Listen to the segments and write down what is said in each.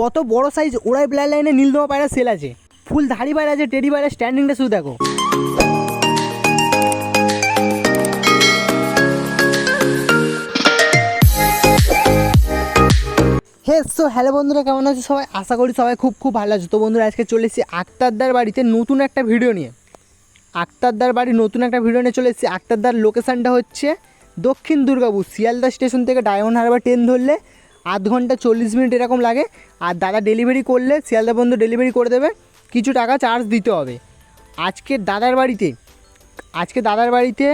কত বড় size ওড়াই blood লাইনে নীলদমা পায়রা সেল আছে। ফুল ধাড়ি পায়রা আছে টেডি পায়রা স্ট্যান্ডিংটা শুধু দেখো। হে সো হ্যালো বন্ধুরা, কেমন আছো সবাই? আশা করি সবাই খুব খুব ভালো আছো। তো বন্ধুরা, আজকে চলে এসেছি আক্তারদার বাড়িতে নতুন একটা ভিডিও নিয়ে। আক্তারদার বাড়ি নতুন একটা ভিডিও নিয়ে চলে এসেছি। আক্তারদার লোকেশানটা হচ্ছে দক্ষিণ দুর্গাপুর, শিয়ালদা স্টেশন থেকে ডায়মন্ড হারবার ট্রেন ধরলে আধ ঘণ্টা চল্লিশ মিনিট এরকম লাগে। আর দাদা ডেলিভারি করলে, শিয়ালদা বন্ধু ডেলিভারি করে দেবে। কিছু টাকা চার্জ দিতে হবে। আজকে দাদার বাড়িতে, আজকে দাদার বাড়িতে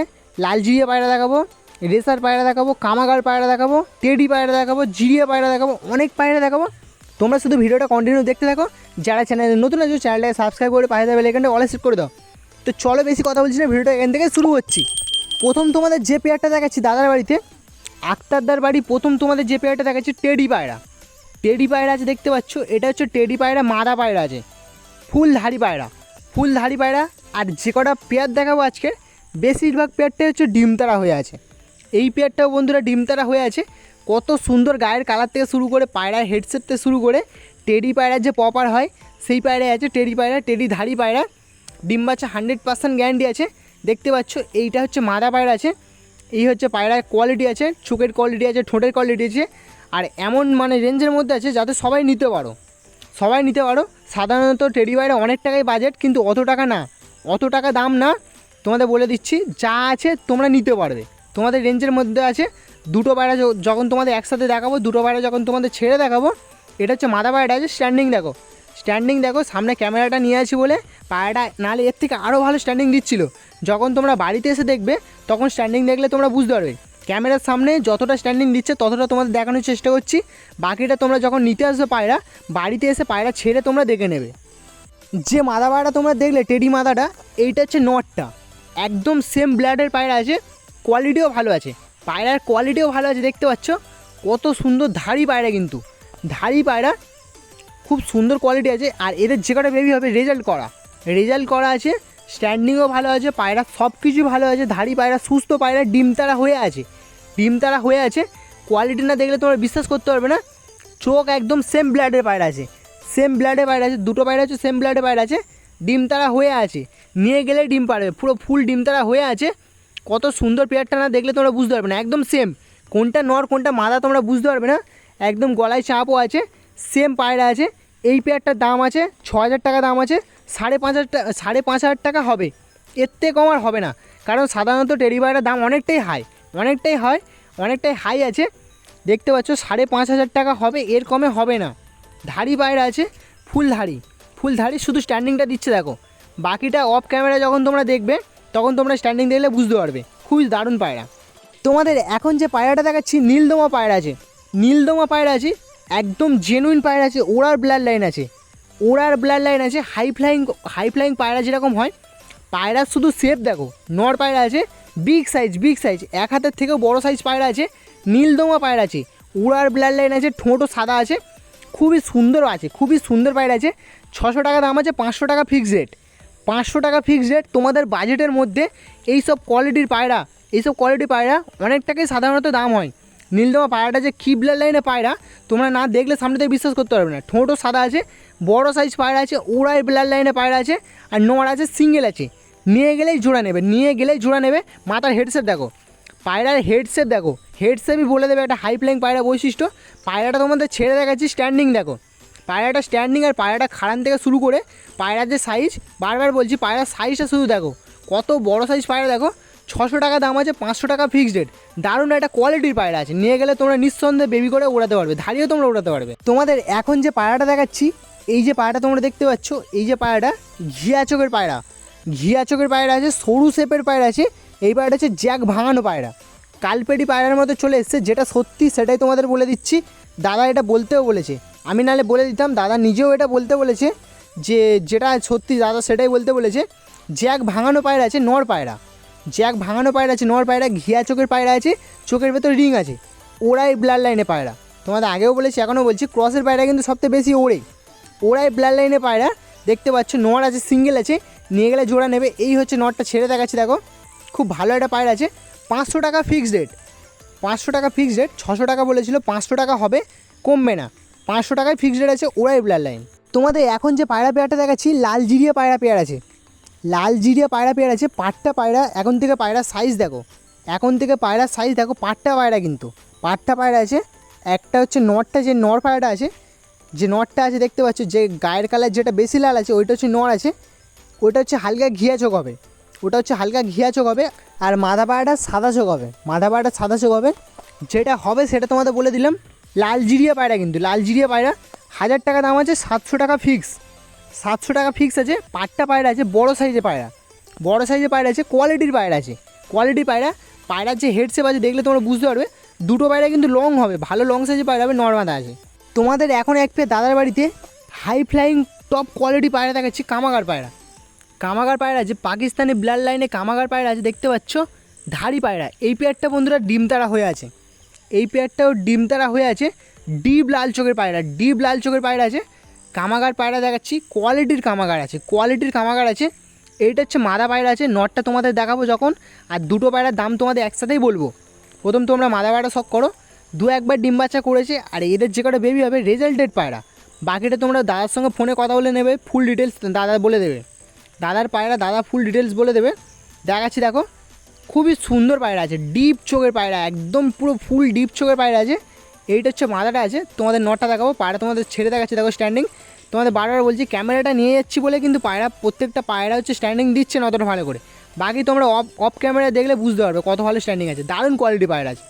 লাল জিরিয়ে পায়রা দেখাবো, রেসার পায়রা দেখাবো, কামাগার পায়রা দেখাবো টেডি পায়রা দেখাবো, জিরিয়ে পায়রা দেখাবো, অনেক পায়রা দেখাবো। তোমরা শুধু ভিডিওটা কন্টিনিউ দেখতে থাকো। যারা চ্যানেলে নতুন আছে চ্যানেলটাকে সাবস্ক্রাইব করে পাশে দেবে এখানটা অল করে দাও। তো চলো বেশি কথা বলছি না, ভিডিওটা এখান থেকে শুরু করছি। প্রথম তোমাদের যে পেয়ারটা দেখাচ্ছি দাদার বাড়িতে আক্তারদার বাড়ি প্রথম তোমাদের যে পেয়ারটা দেখাচ্ছি, টেডি পায়রা। টেডি পায়রা আছে, দেখতে পাচ্ছ? এটা হচ্ছে টেডি পায়রা, মাদা পায়রা আছে। ফুল ধাড়ি পায়রা। ফুল ধাড়ি পায়রা, আর যে কটা পেয়ার দেখাবো আজকে, বেশিরভাগ পেয়ারটাই হচ্ছে ডিমতারা হয়ে আছে। এই পেয়ারটাও বন্ধুরা ডিমতারা হয়ে আছে। কত সুন্দর গায়ের কালার থেকে শুরু করে পায়রার হেডসেট থেকে শুরু করে টেডি পায়রার যে পপার হয়, সেই পায়রায় আছে, টেডি পায়রা, টেডি ধাড়ি পায়রা। ডিম বাচ্চা হান্ড্রেড পার্সেন্ট গ্যারান্টি আছে। দেখতে পাচ্ছ, এইটা হচ্ছে মাদা পায়রা আছে। এই হচ্ছে পায়রার কোয়ালিটি আছে, চোখের কোয়ালিটি আছে, ঠোঁটের কোয়ালিটি আছে, আর এমন মানে রেঞ্জের মধ্যে আছে যাতে সবাই নিতে পারো। সবাই নিতে পারো। সাধারণত টেডি বাইরে অনেক টাকাই বাজেট কিন্তু অত টাকা না। অত টাকা দাম না। তোমাদের বলে দিচ্ছি, যা আছে তোমরা নিতে পারবে। তোমাদের রেঞ্জের মধ্যে আছে। দুটো বাইরে যখন তোমাদের একসাথে দেখাবো, দুটো বাইরে যখন তোমাদের ছেড়ে দেখাবো, এটা হচ্ছে মাথা পায়রাটা আছে স্ট্যান্ডিং দেখো। স্ট্যান্ডিং দেখো, সামনে ক্যামেরাটা নিয়ে আছি বলে পায়রাটা নাহলে এর থেকে আরও ভালো স্ট্যান্ডিং দিচ্ছিল। যখন তোমরা বাড়িতে এসে দেখবে, তখন স্ট্যান্ডিং দেখলে তোমরা বুঝতে পারবে। ক্যামেরার সামনে যতটা স্ট্যান্ডিং দিচ্ছে, ততটা তোমাদের দেখানোর চেষ্টা করছি। বাকিটা তোমরা যখন নিতে আসবে পায়রা, বাড়িতে এসে পায়রা ছেড়ে তোমরা দেখে নেবে। যে মাদা পায়রা তোমরা দেখলে, টেডি মাদাটা, এইটা হচ্ছে নটটা। একদম সেম ব্লাডের পায়রা আছে কোয়ালিটিও ভালো আছে। পায়রার কোয়ালিটিও ভালো আছে, দেখতে পাচ্ছ? কত সুন্দর ধাড়ি পায়রা কিন্তু। ধাড়ি পায়রা খুব সুন্দর কোয়ালিটি আছে। আর এদের যে কটা বেবি হবে রেজাল্ট করা। রেজাল্ট করা আছে স্ট্যান্ডিংও ভালো আছে, পায়রা সব কিছু ভালো আছে, ধাড়ি পায়রা, সুস্থ পায়রা, ডিম তারা হয়ে আছে। ডিম তারা হয়ে আছে কোয়ালিটি না দেখলে তোমরা বিশ্বাস করতে পারবে না। চোখ একদম সেম ব্লাডের পায়রা আছে। সেম ব্লাডের পায়রা আছে, দুটো পায়রা আছে সেম ব্লাডের পায়রা আছে, ডিম তারা হয়ে আছে। নিয়ে গেলে ডিম পারবে, পুরো ফুল ডিম তারা হয়ে আছে। কত সুন্দর পেয়ারটা না দেখলে তোমরা বুঝতে পারবে না, একদম সেম কোনটা নর, কোনটা মাদা তোমরা বুঝতে পারবে না। একদম গলায় চাপও আছে সেম পায়রা আছে। এই পেয়ারটার দাম আছে ছ হাজার টাকা দাম আছে, সাড়ে পাঁচ হাজার টাকা সাড়ে পাঁচ হাজার টাকা হবে। এর থেকে কম আর হবে না, কারণ সাধারণত টেডি পায়রার দাম অনেকটাই হাই অনেকটাই হয়, অনেকটাই হাই আছে। দেখতে পাচ্ছ, সাড়ে পাঁচ হাজার টাকা হবে, এর কমে হবে না। ধাড়ি পায়রা আছে, ফুল ধাড়ি ফুল ধাড়ি শুধু স্ট্যান্ডিংটা দিচ্ছে দেখো। বাকিটা অফ ক্যামেরা যখন তোমরা দেখবে, তখন তোমরা স্ট্যান্ডিং দেখলে বুঝতে পারবে, খুবই দারুণ পায়রা। তোমাদের এখন যে পায়রাটা দেখাচ্ছি, নীলদমা পায়রা আছে, নীলদমা পায়রা আছে একদম জেনুইন পায়রা আছে, ওড়ার ব্লাড লাইন আছে। ওড়ার ব্লাড লাইন আছে হাই ফ্লাইং হাই ফ্লাইং পায়রা যেরকম হয় পায়রার শুধু শেপ দেখো, নর পায়রা আছে বিগ সাইজ বিগ সাইজ এক হাতের থেকেও বড় সাইজ পায়রা আছে, নীলদমা পায়রা আছে উড়ার ব্লাড লাইন আছে, ঠোঁটও সাদা আছে, খুবই সুন্দর আছে, খুবই সুন্দর পায়রা আছে, ছশো টাকা দাম আছে, পাঁচশো টাকা ফিক্স রেট পাঁচশো টাকা ফিক্স রেট তোমাদের বাজেটের মধ্যে এই সব কোয়ালিটির পায়রা, এইসব কোয়ালিটির পায়রা অনেক টাকাই সাধারণত দাম হয়। নীলদমা পায়রাটা যে কিবলার লাইনে পায়রা, তোমরা না দেখলে সামনে থেকে বিশ্বাস করতে পারবে না। ঠোঁটও সাদা আছে, বড় সাইজ পায়রা আছে ওড়াই ব্লার লাইনে পায়রা আছে, আর নোয়ার আছে সিঙ্গেল আছে। নিয়ে গেলেই জোড়া নেবে, নিয়ে গেলেই জোড়া নেবে। মাথার হেডসেট দেখো, পায়রার হেডসেট দেখো হেডসেটই বলে দেবে একটা হাই ফ্লাইং পায়রা বৈশিষ্ট্য। পায়রাটা তোমাদের ছেড়ে দেখাচ্ছি স্ট্যান্ডিং দেখো। পায়রাটা স্ট্যান্ডিং আর পায়রাটা খাড়ান থেকে শুরু করে, পায়রার যে সাইজ বারবার বলছি, পায়রার সাইজটা শুধু দেখো। কত বড় সাইজ পায়রা দেখো ছশো টাকা দাম আছে, পাঁচশো টাকা ফিক্সড রেট দারুণ একটা কোয়ালিটির পায়রা আছে। নিয়ে গেলে তোমরা নিঃসন্দেহে বেবি করে উড়াতে পারবে ধারিও তোমরা উড়াতে পারবে। তোমাদের এখন যে পায়রাটা দেখাচ্ছি, এই যে পায়রাটা তোমরা দেখতে পাচ্ছ, এই যে পায়রাটা ঘিয়া চোখের পায়রা। ঘিয়া চোখের পায়রা আছে, সরু শেপের পায়রা আছে, এই পায়রাটা হচ্ছে জ্যাক ভাঙানো পায়রা। কালপেটি পায়রার মতো চলে এসছে, যেটা সত্যি সেটাই তোমাদের বলে দিচ্ছি। দাদা এটা বলতেও বলেছে। আমি নাহলে বলে দিতাম, দাদা নিজেও এটা বলতে বলেছে, যে যেটা সত্যি দাদা সেটাই বলতে বলেছে। জ্যাক ভাঙানো পায়রা আছে, নর পায়রা। জ্যাক ভাঙানো পায়রা আছে নর পায়রা, ঘিয়া চোখের পায়রা আছে, চোখের ভেতর রিং আছে, ওরাই ব্লাড লাইনে পায়রা। তোমাদের আগেও বলেছি, এখনও বলছি ক্রসের পায়রা কিন্তু সবথেকে বেশি ওড়ে। ওরাই ব্লাড লাইনে পায়রা, দেখতে পাচ্ছ নর আছে সিঙ্গেল আছে, নিয়ে গেলে জোড়া নেবে, এই হচ্ছে নটটা ছেড়ে দেখাচ্ছি, দেখো। খুব ভালো একটা পায়রা আছে, পাঁচশো টাকা ফিক্সড রেট পাঁচশো টাকা ফিক্সড রেট ছশো টাকা বলেছিল, পাঁচশো টাকা হবে, কমবে না। পাঁচশো টাকায় ফিক্সড রেট আছে, ওরাই ব্লাড লাইন তোমাদের এখন যে পায়রা পেয়ারটা দেখাচ্ছি, লাল জিরিয়া পায়রা পেয়ার আছে লাল জিরিয়া পায়রা পেয়ার আছে, পাটটা পায়রা, এখন থেকে পায়রার সাইজ দেখো। এখন থেকে পায়রার সাইজ দেখো, পাটটা পায়রা কিন্তু। পাটটা পায়রা আছে, একটা হচ্ছে নরটা, যে নর পায়রাটা আছে, যে নরটা আছে দেখতে পাচ্ছ, যে গায়ের কালার যেটা বেশি লাল আছে, ওইটা হচ্ছে নর আছে ওটা হচ্ছে হালকা ঘিয়া চোখ হবে। ওটা হচ্ছে হালকা ঘিয়া চোখ হবে, আর মাথা পায়রাটা সাদা চোখ হবে। মাথা পায়রাটা সাদা চোখ হবে, যেটা হবে সেটা তোমাদের বলে দিলাম, লাল জিরিয়া পায়রা কিন্তু, লাল জিরিয়া পায়রা, হাজার টাকা দাম আছে, সাতশো টাকা ফিক্স সাতশো টাকা ফিক্স আছে পাটটা পায়রা আছে, বড় সাইজের পায়রা। বড় সাইজের পায়রা আছে কোয়ালিটির পায়রা আছে। কোয়ালিটির পায়রা, পায়রার যে হেডসেপ আছে, দেখলে তোমরা বুঝতে পারবে, দুটো পায়রা কিন্তু লং হবে, ভালো লং সাইজের পায়রা হবে নর্মাদা আছে। তোমাদের এখন এক পেয়ে দাদার বাড়িতে হাই ফ্লাইং টপ কোয়ালিটি পায়রা দেখাচ্ছি, কামাগার পায়রা। কামাগার পায়রা আছে, পাকিস্তানি ব্লাড লাইনে কামাগার পায়রা আছে, দেখতে পাচ্ছ? ধাড়ি পায়রা। এই পেয়ারটা বন্ধুরা ডিম তারা হয়ে আছে। এই পেয়ারটাও ডিম তারা হয়ে আছে, ডিপ লাল চোখের পায়রা, ডিপ লাল চোখের পায়রা আছে কামাগার পায়রা দেখাচ্ছি কোয়ালিটির কামাগার আছে কোয়ালিটির কামাগার আছে। এইটা হচ্ছে মাদা পায়রা আছে নটটা তোমাদের দেখাবো যখন, আর দুটো পায়রার দাম তোমাদের একসাথেই বলব। প্রথম তোমরা মাদা পায়রা শখ করো, দু একবার ডিম বাচ্চা করেছে, আর এদের যে কটা বেবি হবে রেজাল্টেড পায়রা। বাকিটা তোমরা দাদার সঙ্গে ফোনে কথা বলে নেবে ফুল ডিটেলস দাদা বলে দেবে। দাদার পায়রা দাদা ফুল ডিটেলস বলে দেবে। দেখাচ্ছি দেখো, খুবই সুন্দর পায়রা আছে ডিপ চোখের পায়রা, একদম পুরো ফুল ডিপ চোখের পায়রা আছে। এইটা হচ্ছে মাথাটা আছে, তোমাদের নটটা দেখাবো, পায়রা তোমাদের ছেড়ে দেখাচ্ছি, দেখো স্ট্যান্ডিং তোমাদের বারবার বলছি ক্যামেরাটা নিয়ে যাচ্ছি বলে কিন্তু পায়রা, প্রত্যেকটা পায়রা হচ্ছে স্ট্যান্ডিং দিচ্ছে না অতটা ভালো করে। বাকি তোমরা অফ অফ ক্যামেরা দেখলে বুঝতে পারবে কত ভালো স্ট্যান্ডিং আছে। দারুণ কোয়ালিটি পায়রা আছে।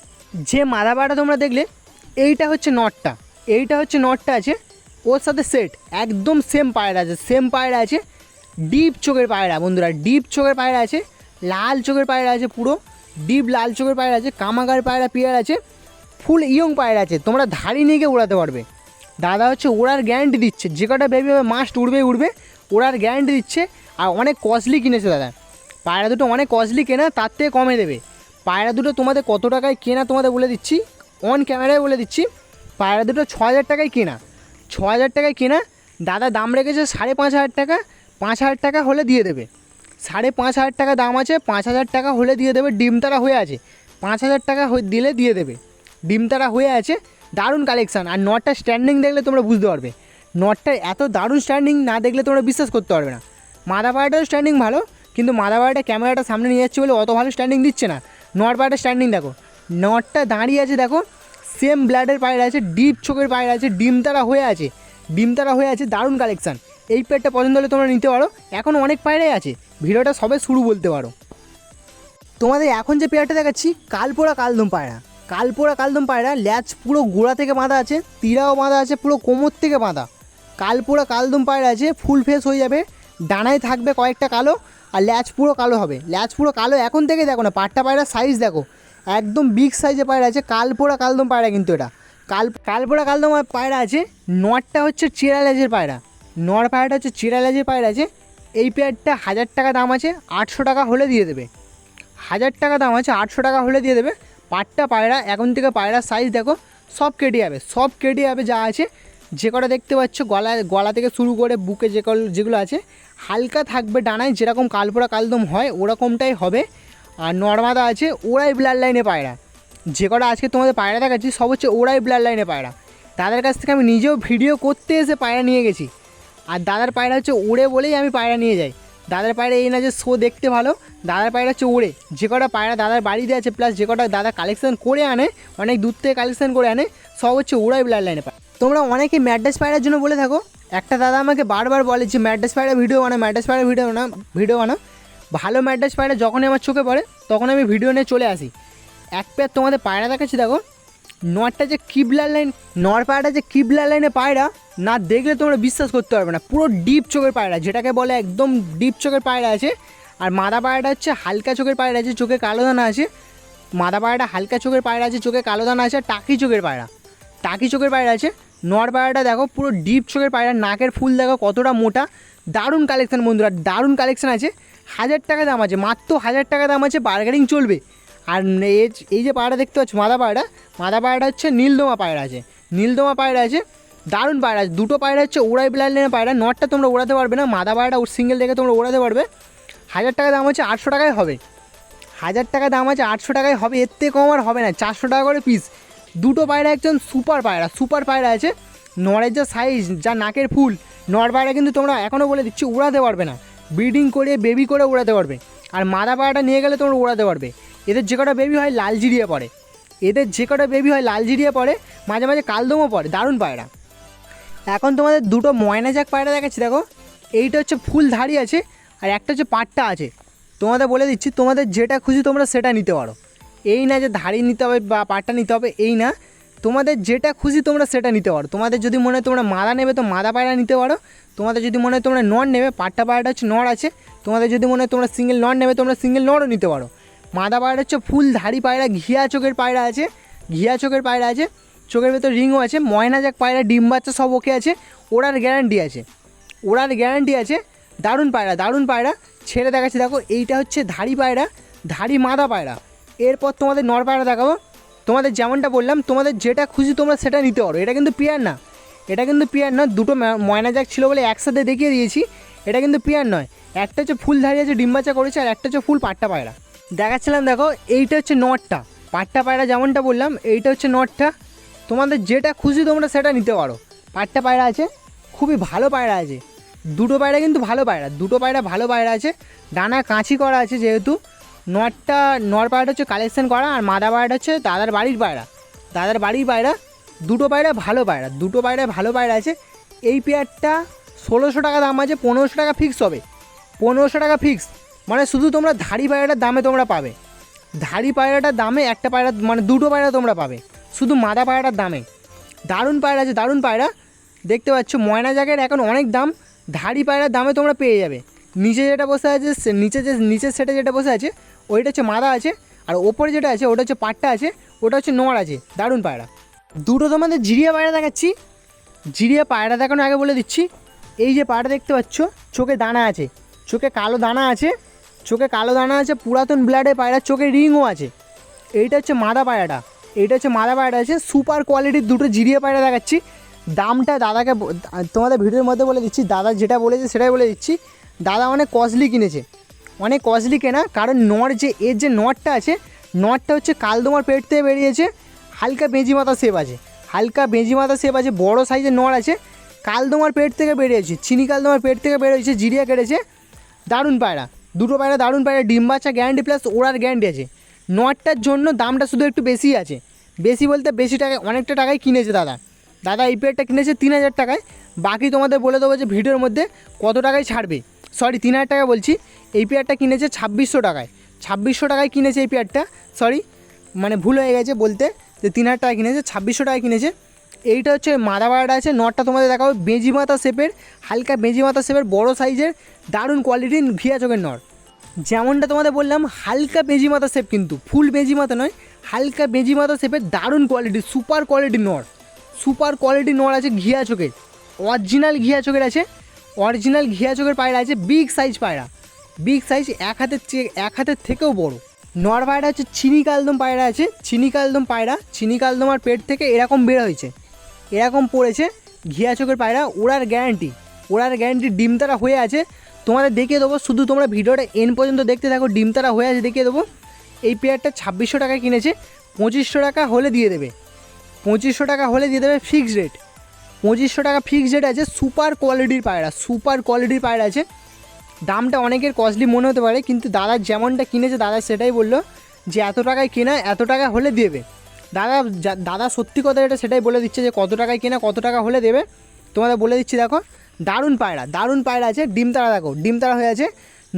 যে মাদা পায়রা তোমরা দেখলে, এইটা হচ্ছে নটটা। এইটা হচ্ছে নটটা আছে, ওর সাথে সেট একদম সেম পায়রা আছে সেম পায়রা আছে ডিপ চোখের পায়রা বন্ধুরা ডিপ চোখের পায়রা আছে, লাল চোখের পায়রা আছে পুরো ডিপ লাল চোখের পায়রা আছে কামাগার পায়রা পেয়ার আছে ফুল ইয়ং পায়রা আছে, তোমরা ধাড়ি নিয়ে গিয়ে উড়াতে পারবে। দাদা হচ্ছে ওড়ার গ্যারান্টি দিচ্ছে, যে কটা বেবি মাস্ট উড়বে উড়বে, ওড়ার গ্যারান্টি দিচ্ছে, আর অনেক কস্টলি কিনেছে দাদা। পায়রা দুটো অনেক কস্টলি কেনা, তার থেকে কমে দেবে। পায়রা দুটো তোমাদের কত টাকায় কেনা তোমাদের বলে দিচ্ছি অন ক্যামেরায় বলে দিচ্ছি, পায়রা দুটো ছ হাজার টাকায় কেনা। ছ হাজার টাকায় কেনা, দাদা দাম রেখেছে সাড়ে পাঁচ হাজার টাকা, পাঁচ হাজার টাকা হলে দিয়ে দেবে। সাড়ে পাঁচ হাজার টাকা দাম আছে, পাঁচ হাজার টাকা হলে দিয়ে দেবে ডিম তারা হয়ে আছে, পাঁচ হাজার টাকা দিলে দিয়ে দেবে। ডিম তারা হয়ে আছে, দারুণ কালেকশান আর নটটা স্ট্যান্ডিং দেখলে তোমরা বুঝতে পারবে। নটটা এত দারুণ স্ট্যান্ডিং না দেখলে তোমরা বিশ্বাস করতে পারবে না। মাদা পাড়াটার স্ট্যান্ডিং ভালো, কিন্তু মাদা পাড়াটা ক্যামেরাটা সামনে নিয়ে যাচ্ছে বলে অত ভালো স্ট্যান্ডিং দিচ্ছে না। নট পাড়াটা স্ট্যান্ডিং দেখো। নটটা দাঁড়িয়ে আছে দেখো সেম ব্লাডের পায়রা আছে ডিপ চোখের পায়রা আছে ডিম তারা হয়ে আছে। ডিম তারা হয়ে আছে, দারুণ কালেকশান এই পেয়ারটা পছন্দ হলে তোমরা নিতে পারো। এখন অনেক পায়রাই আছে। ভিডিওটা সবে শুরু বলতে পারো। তোমাদের এখন যে পেয়ারটা দেখাচ্ছি, কালপোড়া কালদম পায়রা। কালপোড়া কালদম পায়রা, ল্যাচ পুরো গোড়া থেকে বাঁধা আছে, তীরাও বাঁধা আছে, পুরো কোমর থেকে বাঁধা। কালপোড়া কালদম পায়রা আছে ফুল ফেস হয়ে যাবে, ডানায় থাকবে কয়েকটা কালো, আর ল্যাচ পুরো কালো হবে। ল্যাচ পুরো কালো এখন থেকে দেখো না, পাট্টা পায়রার সাইজ দেখো, একদম বিগ সাইজে পায়রা আছে, কালপোড়া কালদম পায়রা কিন্তু এটা। কাল, কালপোড়া কালদম পায়রা আছে নটটা হচ্ছে চেরা লেজের পায়রা। নর পায়রাটা হচ্ছে চেরা লেজের পায়রা আছে, এই পেয়ারটা হাজার টাকা দাম আছে, আটশো টাকা হলে দিয়ে দেবে। হাজার টাকা দাম আছে, আটশো টাকা হলে দিয়ে দেবে পাটটা পায়রা, এখন থেকে পায়রার সাইজ দেখো, সব কেটে যাবে, সব কেটে যাবে যা আছে। যে কটা দেখতে পাচ্ছ, গলা গলা থেকে শুরু করে বুকে যে যেগুলো আছে, হালকা থাকবে ডানায়, যেরকম কালপোড়া কালদম হয়, ওরকমটাই হবে। আর নর্মাদা আছে ওরাই ব্লাড লাইনে পায়রা। যে কটা আজকে তোমাদের পায়রা দেখাচ্ছি, সব হচ্ছে ওরাই ব্লাড লাইনে পায়রা। দাদার কাছ থেকে আমি নিজেও ভিডিও করতে এসে পায়রা নিয়ে গেছি। আর দাদার পায়রা হচ্ছে উড়ে বলেই আমি পায়রা নিয়ে যাই। দাদার পায়রা এই না যে শো দেখতে ভালো, দাদার পায়রা হচ্ছে উড়ে যে কটা পায়রা দাদার বাড়িতে আছে প্লাস যে কটা দাদা কালেকশন করে আনে, অনেক দূর থেকে কালেকশন করে আনে, সব হচ্ছে উড়াই ব্লাড লাইনে পায়। তোমরা অনেকে ম্যাড্রাস পায়রার জন্য বলে থাকো, একটা দাদা আমাকে বারবার বলে যে ম্যাড্রাস পায়রা ভিডিও বানা ম্যাড্রাস পায়রা ভিডিও বানা ভিডিও বানা ভালো ম্যাড্রাস পায়রা যখনই আমার চোখে পড়ে তখন আমি ভিডিও নিয়ে চলে আসি। এক পেয়ার তোমাদের পায়রা দেখাচ্ছি, দেখো। নটটা যে কিবলার লাইন নর পায়রাটা যে কিবলার লাইনে পায়রা, না দেখলে তোমরা বিশ্বাস করতে পারবে না। পুরো ডিপ চোখের পায়রা, যেটাকে বলে একদম ডিপ চোখের পায়রা আছে। আর মাদা পায়রাটা হচ্ছে হালকা চোখের পায়রা আছে, চোখে কালো দানা আছে। মাদা পায়রাটা হালকা চোখের পায়রা আছে, চোখে কালো দানা আছে, আর টাকি চোখের পায়রা। টাকি চোখের পায়রা আছে। নর পায়রাটা দেখো, পুরো ডিপ চোখের পায়রা, নাকের ফুল দেখো কতটা মোটা। দারুণ কালেকশন বন্ধুরা, দারুণ কালেকশন আছে। হাজার টাকা দাম আছে, মাত্র হাজার টাকা দাম আছে বার্গেনিং চলবে। আর এই যে পায়রা দেখতে পাচ্ছ, মাদা পায়রা? মাদা পায়রাটা হচ্ছে নীলদোমা পায়রা আছে। নীলদোমা পায়রা আছে, দারুণ পায়রা আছে। দুটো পায়রা হচ্ছে উড়াই বিলাল পায়রা। নটটা তোমরা ওড়াতে পারবে না, মাদা পায়রাটা সিঙ্গেল দেখে তোমরা ওড়াতে পারবে। হাজার টাকা দাম হচ্ছে আটশো টাকায় হবে। হাজার টাকা দাম আছে আটশো টাকায় হবে, এর থেকে কম আর হবে না, চারশো টাকা করে পিস দুটো পায়রা একজন সুপার পায়রা সুপার পায়রা আছে। নড়ের যা সাইজ যা নাকের ফুল নড় পায়রা কিন্তু তোমরা এখনও বলে দিচ্ছি উড়াতে পারবে না। ব্রিডিং করে বেবি করে উড়াতে পারবে। আর মাদা পায়রাটা নিয়ে গেলে তোমরা উড়াতে পারবে। এদের যে কটা বেবি হয়, লাল জিরিয়ে পড়ে। এদের যে কটা বেবি হয়, লাল জিরিয়ে পড়ে, মাঝে মাঝে কালদমও পড়ে, দারুণ পায়রা। এখন তোমাদের দুটো ময়না যাক পায়রা দেখাচ্ছি, দেখো। এইটা হচ্ছে ফুল ধাড়ি আছে, আর একটা হচ্ছে পাট্টা আছে। তোমাদের বলে দিচ্ছি, তোমাদের যেটা খুশি তোমরা সেটা নিতে পারো। এই না যে ধাড়ি নিতে হবে বা পাট্টা নিতে হবে, এই না। তোমাদের যেটা খুশি তোমরা সেটা নিতে পারো। তোমাদের যদি মনে হয় তোমরা মাদা নেবে, তো মাদা পায়রা নিতে পারো। তোমাদের যদি মনে হয় তোমরা নর নেবে, পাট্টা পায়রাটা হচ্ছে নর আছে। তোমাদের যদি মনে হয় তোমরা সিঙ্গেল নর নেবে, তোমরা সিঙ্গেল নরও নিতে পারো। মাদা পায়রা হচ্ছে ফুল ধাড়ি পায়রা, ঘিয়া চোখের পায়রা আছে, ঘিয়া চোখের পায়রা আছে, চোখের ভেতর রিংও আছে, ময়না যাক পায়রা, ডিম বাচ্চা সব ওকে আছে ওড়ার গ্যারান্টি আছে ওড়ার গ্যারান্টি আছে, দারুণ পায়রা দারুণ পায়রা, ছেড়ে দেখাচ্ছি, দেখো, এইটা হচ্ছে ধাড়ি পায়রা, ধাড়ি মাদা পায়রা, এরপর তোমাদের নর পায়রা দেখাবো, তোমাদের যেমনটা বললাম, তোমাদের যেটা খুশি তোমরা সেটা নিতে পারো, এটা কিন্তু পিয়ার না, এটা কিন্তু পিয়ার না দুটো ময়না যাক ছিল বলে একসাথে দেখিয়ে দিয়েছি, এটা কিন্তু পিয়ার নয়, একটা হচ্ছে ফুল ধাড়ি আছে, ডিম বাচ্চা করেছে, আর একটা হচ্ছে ফুল পাট্টা পায়রা। দেখাচ্ছিলাম, দেখো, এইটা হচ্ছে নটটা। পাট্টা পায়রা যেমনটা বললাম, এইটা হচ্ছে নটটা। তোমাদের যেটা খুশি তোমরা সেটা নিতে পারো। পাট্টা পায়রা আছে, খুবই ভালো পায়রা আছে। দুটো পায়রা কিন্তু ভালো পায়রা, দুটো পায়রা ভালো পায়রা আছে। ডানা কাঁচি করা আছে যেহেতু। নটটা, নর পায়রাটা হচ্ছে কালেকশন করা আর মাদা পায়রাটা হচ্ছে দাদার বাড়ির পায়রা। দাদার বাড়ির পায়রা, দুটো পায়রা ভালো পায়রা, দুটো পায়রা ভালো পায়রা আছে। এই পেয়ারটা ষোলোশো টাকা দাম আছে, পনেরোশো টাকা ফিক্স হবে। পনেরোশো টাকা ফিক্স মানে শুধু তোমরা ধাড়ি পায়রাটার দামে তোমরা পাবে। ধাড়ি পায়রাটার দামে একটা পায়রা মানে দুটো পায়রা তোমরা পাবে। শুধু মাদা পায়রাটার দামে। দারুণ পায়রা আছে, দারুণ পায়রা। দেখতে পাচ্ছ, ময়না জায়গার এখন অনেক দাম। ধাড়ি পায়রার দামে তোমরা পেয়ে যাবে। নিচে যেটা বসে আছে নিচে যে, নিচের সেটে যেটা বসে আছে, ওইটা হচ্ছে মাদা আছে। আর ওপরে যেটা আছে, ওটা হচ্ছে পাট্টা আছে, ওটা হচ্ছে নোয়ার আছে। দারুণ পায়রা। দুটো তোমাদের জিরিয়া পায়রা দেখাচ্ছি। জিরিয়া পায়রা দেখানো আগে বলে দিচ্ছি। এই যে পায়রা দেখতে পাচ্ছ, চোখে দানা আছে। চোখে কালো দানা আছে। চোখে কালো দানা আছে, পুরাতন ব্লাডে পায়রা চোখে রিংও আছে। এইটা হচ্ছে মাদা পায়রাটা। এইটা হচ্ছে মাদা পায়রা আছে সুপার কোয়ালিটির দুটো জিরিয়া পায়রা দেখাচ্ছি। দামটা দাদাকে তোমাদের ভিডিওর মধ্যে বলে দিচ্ছি, দাদা যেটা বলেছে সেটাই বলে দিচ্ছি। দাদা অনেক কস্টলি কিনেছে। অনেক কস্টলি কেনা, কারণ নর যে, এর যে নটটা আছে, নটটা হচ্ছে কালদোমার পেট থেকে বেরিয়েছে, হালকা বেঁজি মাথা শেপ আছে। হালকা বেঁজি মাথা শেপ আছে, বড় সাইজের নর আছে, কালদোমার পেট থেকে বেরিয়েছে, চিনি কালদোমার পেট থেকে বেরিয়েছে, জিরিয়া কেটেছে। দারুণ পায়রা। দুটো পায়রা, দারুণ পায়রা, ডিম বাচ্চা গ্যারান্টি প্লাস ওড়ার গ্যারান্টি আছে। নটটার জন্য দামটা শুধু একটু বেশি আছে। বেশি বলতে বেশি টাকায়, অনেকটা টাকায় কিনেছে দাদা। দাদা, এই পেয়ারটা কিনেছে তিন হাজার টাকায়। বাকি তোমাদের বলে দেবো যে ভিডিওর মধ্যে কত টাকায় ছাড়বে। সরি তিন হাজার টাকা বলছি। এই পেয়ারটা কিনেছে ছাব্বিশশো টাকায়। ছাব্বিশশো টাকায় কিনেছে এই পেয়ারটা সরি মানে ভুল হয়ে গেছে বলতে যে তিন হাজার টাকা কিনেছে, ছাব্বিশশো টাকায় কিনেছে। এইটা হচ্ছে মাদা বাড়াটা আছে, নটটা তোমাদের দেখাবো বেজি মাথা শেপের, হালকা বেজি মাথা শেপের, বড় সাইজের, দারুণ কোয়ালিটির ঘিয়া চোখের নর যেমনটা তোমাদের বললাম, হালকা বেজি মাথা শেপ কিন্তু ফুল বেজি মাথা নয়, হালকা বেজি মাথা শেপের দারুণ কোয়ালিটি সুপার কোয়ালিটি নর সুপার কোয়ালিটির নর আছে ঘিয়া চোখের অরিজিনাল ঘিয়া চোখের আছে অরিজিনাল ঘিয়া চোখের পায়রা আছে বিগ সাইজ পায়রা। বিগ সাইজ এক হাতের চেয়ে, এক হাতের থেকেও বড়। নর পায়রা হচ্ছে চিনি কালদম পায়রা আছে চিনি কালদম পায়রা চিনি কালদমার পেট থেকে এরকম বের হয়েছে। এরকম পড়েছে, ঘিয়া চোখের পায়রা ওড়ার গ্যারান্টি ওড়ার গ্যারান্টি ডিম তারা হয়ে আছে। তোমাদের দেখিয়ে দেবো, শুধু তোমরা ভিডিওটা এন পর্যন্ত দেখতে থাকো ডিম তারা হয়ে আছে দেখিয়ে দেবো। এই পেয়ারটা ছাব্বিশশো টাকায় কিনেছে, পঁচিশশো টাকা হলে দিয়ে দেবে। পঁচিশশো টাকা হলে দিয়ে দেবে ফিক্সড রেট পঁচিশশো টাকা ফিক্সড রেট আছে সুপার কোয়ালিটির পায়রা সুপার কোয়ালিটির পায়রা আছে। দামটা অনেকের কস্টলি মনে হতে পারে, কিন্তু দাদা যেমনটা কিনেছে, দাদা সেটাই বলল যে এত টাকায় কেনা, এত টাকা হলে দেবে। দাদা দাদা সত্যি কথা এটা সেটাই বলে দিচ্ছে যে কত টাকায় কেনা কত টাকা হলে দেবে। তোমাদের বলে দিচ্ছি দেখো, দারুণ পায়রা দারুণ পায়রা আছে, ডিম তারা দেখো, ডিম তারা হয়ে আছে।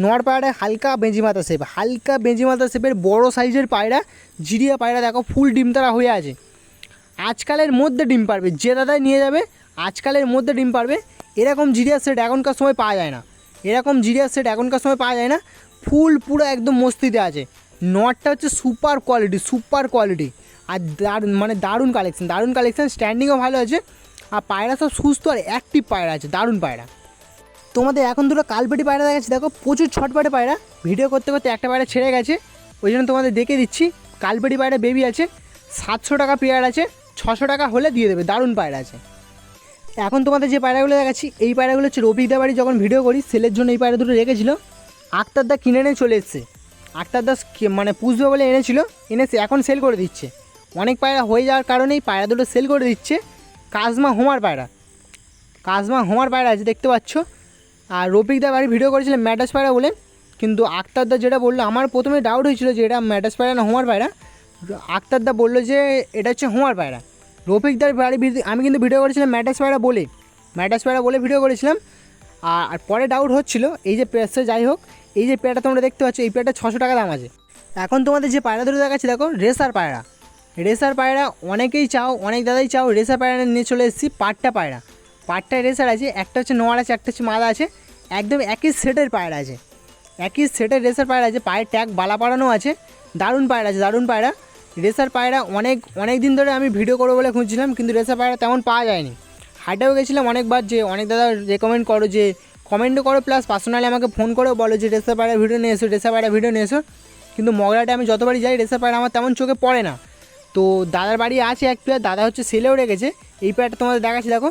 নর পায়রায় হালকা বেঁজি মাথা শেপ, হালকা বেঁজি মাথা শেপের বড় সাইজের পায়রা, জিরিয়া পায়রা দেখো, ফুল ডিম তারা হয়ে আছে। আজকালের মধ্যে ডিম পারবে, যে দাদাই নিয়ে যাবে, আজকালের মধ্যে ডিম পারবে। এরকম জিরিয়া সেট এখনকার সময় পাওয়া যায় না। এরকম জিরিয়া সেট এখনকার সময় পাওয়া যায় না। ফুল পুরো একদম মস্তিতে আছে। নটটা হচ্ছে সুপার কোয়ালিটি সুপার কোয়ালিটি আর দারুণ মানে দারুণ কালেকশন দারুণ কালেকশন স্ট্যান্ডিংও ভালো আছে। আর পায়রা সব সুস্থ আর অ্যাক্টিভ পায়রা আছে, দারুণ পায়রা। তোমাদের এখন দুটো কালপেটি পায়রা দেখাচ্ছি, দেখো, প্রচুর ছটপাটে পায়রা। ভিডিও করতে করতে একটা পায়রা ছেড়ে গেছে, ওই জন্য তোমাদের দেখে দিচ্ছি। কালপেটি পায়রা বেবি আছে, সাতশো টাকা পেয়ার আছে, ছশো টাকা হলে দিয়ে দেবে, দারুণ পায়রা আছে। এখন তোমাদের যে পায়রাগুলো দেখাচ্ছি, এই পায়রাগুলো হচ্ছে রফিকদা বাড়ি যখন ভিডিও করি সেলের জন্য এই পায়রা দুটো রেখেছিল। আক্তারদা কিনে নিয়ে চলে এসছে। আক্তারদা মানে পুষবে বলে এনেছিল, এনেছে, এখন সেল করে দিচ্ছে। অনেক পায়রা হয়ে যাওয়ার কারণেই পায়রা দুটো সেল করে দিচ্ছে। কাজমা হোমার পায়রা। কাজমা হোমার পায়রা আছে, দেখতে পাচ্ছ। আর রফিকদা বাড়ি ভিডিও করেছিলেন ম্যাটাস পায়রা বলে। কিন্তু আক্তারদা যেটা বলল, আমার প্রথমে ডাউট হয়েছিল যে এটা ম্যাটাস পায়রা না হোমার পায়রা। আক্তারদা বলল যে এটা হচ্ছে হোমার পায়রা। রফিকদার বাড়ি আমি কিন্তু ভিডিও করেছিলাম ম্যাটাস পায়রা বলে। ম্যাটাস পায়রা বলে ভিডিও করেছিলাম। আর আর পরে ডাউট হচ্ছিল, এই যে পেয়ারসে যাই হোক, এই যে পেয়ারটা তোমরা দেখতে পাচ্ছ, এই পেয়ারটা ছশো টাকা দাম আছে। এখন তোমাদের যে পায়রা ধরে দেখাচ্ছি, দেখো, রেসার পায়রা। রেসার পায়রা অনেকেই চাও, অনেক দাদাই চাও, রেসার পায়রা নিয়ে চলে এসেছি পাট্টা পায়রা। পাট্টা রেসার আছে, একটা হচ্ছে নোয়ার আছে, একটা হচ্ছে মাদা আছে, একদম একই সেটের পায়রা আছে। একই সেটের রেসার পায়রা আছে, পায়ের ট্যাগ বালা পাড়ানো আছে, দারুণ পায়রা আছে, দারুণ পায়রা। রেসার পায়রা অনেক অনেক দিন ধরে আমি ভিডিও করব বলে খুঁজছিলাম, কিন্তু রেসার পায়রা তেমন পাওয়া যায়নি। হাটেও গেছিলাম অনেকবার যে অনেক দাদা রেকমেন্ড করো যে কমেন্টও করো প্লাস পার্সোনালি আমাকে ফোন করেও বলো যে, রেসার পায়রা ভিডিও নিয়ে এসো, রেসার পায়রা ভিডিও নিয়ে এসো। কিন্তু মগরাটে আমি যতবারই যাই, রেসার পায়রা আমার তেমন চোখে পড়ে না। তো দাদার বাড়ি আছে এক পেয়ার দাদা হচ্ছে সেলেও রেখেছে এই পেয়ারটা তোমাদের দেখাচ্ছি, দেখো।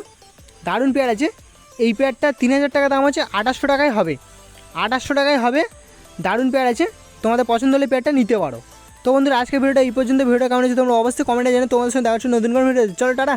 দারুণ পেয়ার আছে। এই পেয়ারটা তিন হাজার টাকা দাম হচ্ছে, আঠাশশো টাকায় হবে। আঠাশশো টাকায় হবে, দারুণ পেয়ার আছে। তোমাদের পছন্দ হলে পেয়ারটা নিতে পারো। তো বন্ধুরা আজকে ভিডিওটা এই পর্যন্ত। ভিডিওটা কেমন আছে তোমরা অবশ্যই কমেন্টে জানো তোমাদের সঙ্গে দেখা নতুন কোনো ভিডিও চলো, টাটা।